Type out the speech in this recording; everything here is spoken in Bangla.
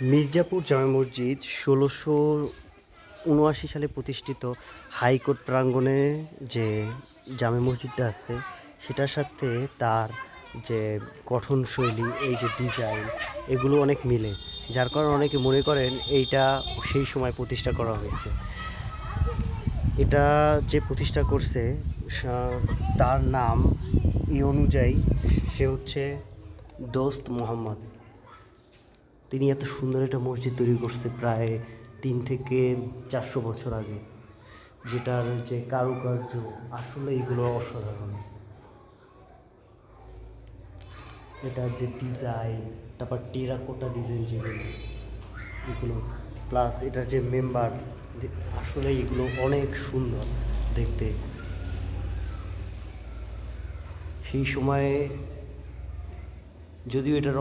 মির্জাপুর জামে মসজিদ ষোলোশো উনআশি সালে প্রতিষ্ঠিত হাইকোর্ট প্রাঙ্গণে যে জামে মসজিদটা আছে, সেটার সাথে তার যে গঠনশৈলী এই যে ডিজাইন এগুলো অনেক মিলে। যার কারণে অনেকে মনে করেন এইটা সেই সময় প্রতিষ্ঠা করা হয়েছে। এটা যে প্রতিষ্ঠা করছে তার নাম, এই অনুযায়ী সে হচ্ছে দোস্ত মোহাম্মদ। তিনি এত সুন্দর একটা মসজিদ তৈরি করছে প্রায় তিন থেকে চারশো বছর আগে, যেটার যে কারুকার্য, আসলে এগুলো অসাধারণ। এটার যে ডিজাইন তারপর টেরাকোটা ডিজাইন যেগুলো, এগুলো প্লাস এটার যে মেম্বার আসলে এগুলো অনেক সুন্দর দেখতে। সেই সময়ে যদিও এটা